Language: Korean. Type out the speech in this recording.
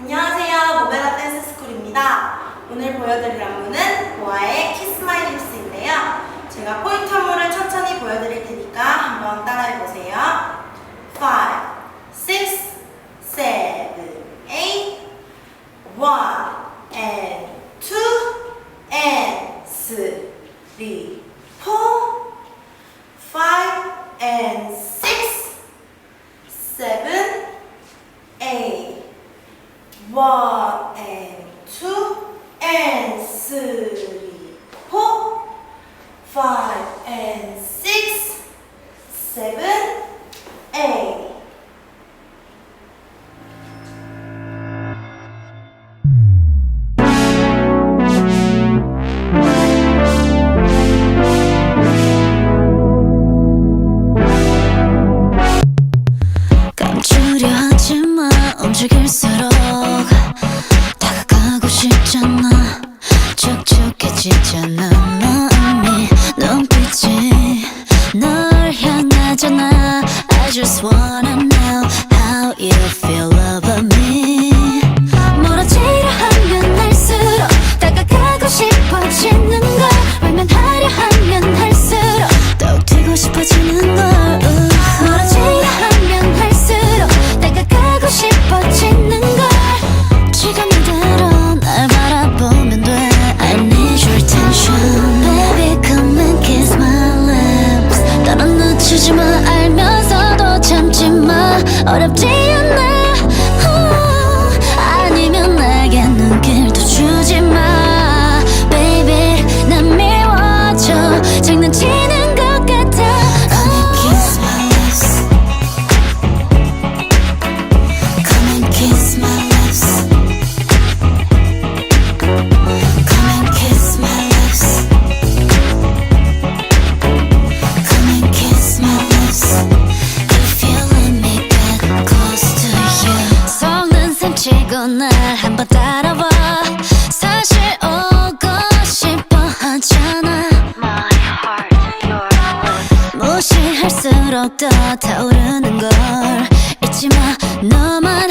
안녕하세요. 모베라 댄스 스쿨입니다. 오늘 보여드릴 안무는 보아의 키스 마이 립스인데요. 제가 포인트 안무를 천천히 보여드릴 테니까 한번 따라해보세요. 5, 6, 7, 8, 1, and 2, and 3, 4, 5, and 6. and three, four, five and six, seven, eight. I'm I just wanna know how you feel. would have changed 건 날 한번 따라와. 사실 오고 싶어 하잖아. 무시할수록 더 타오르는 걸 잊지마. 너만